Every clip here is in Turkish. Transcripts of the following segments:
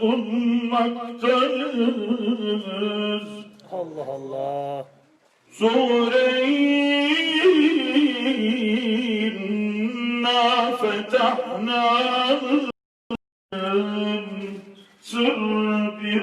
ummaktayız. Allah Allah. Sure-i fetahna sır bir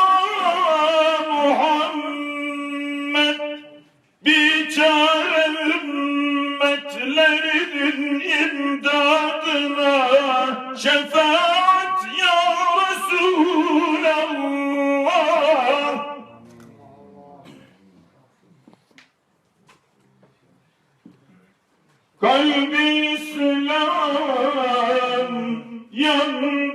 Şefaat ya Resulallah Kalbi İslam yandı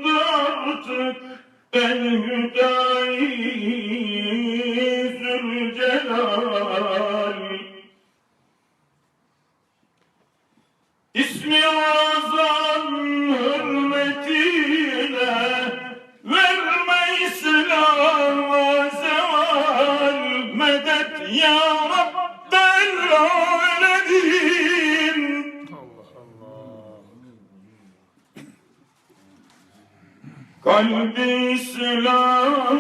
Kalbi İslam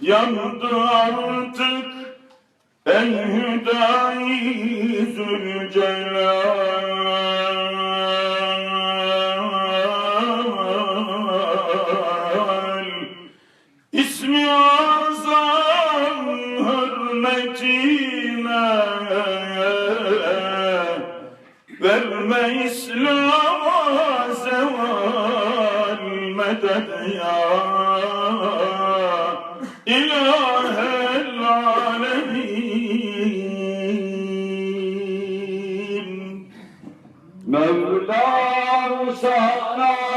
yandı artık. El Hüdayi Zülcelal. İsmi azam hürmetine Verme İslam'a medet ya İlahel alemin. Mevlam sana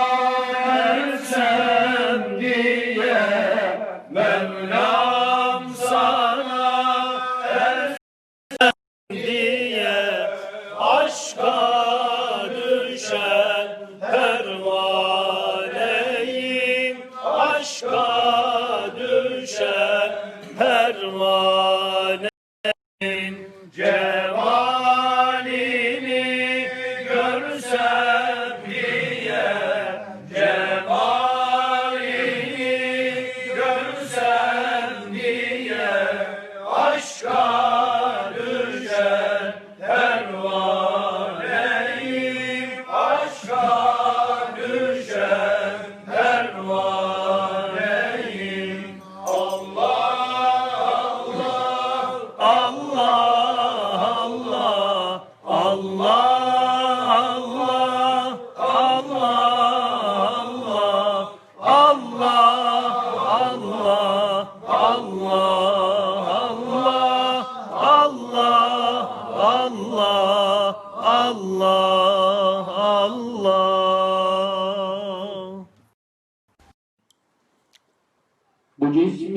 future. Allah Allah Allah. Bu cismin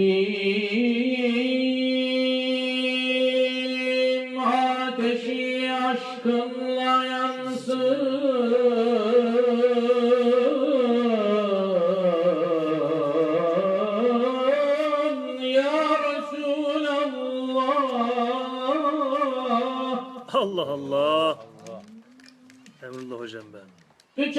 ateşi aşkınla Allah Allah. Emrullah hocam ben. Bu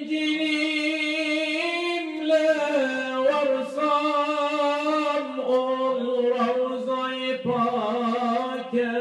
İncilimle varsam ol Ravza-i Pak'e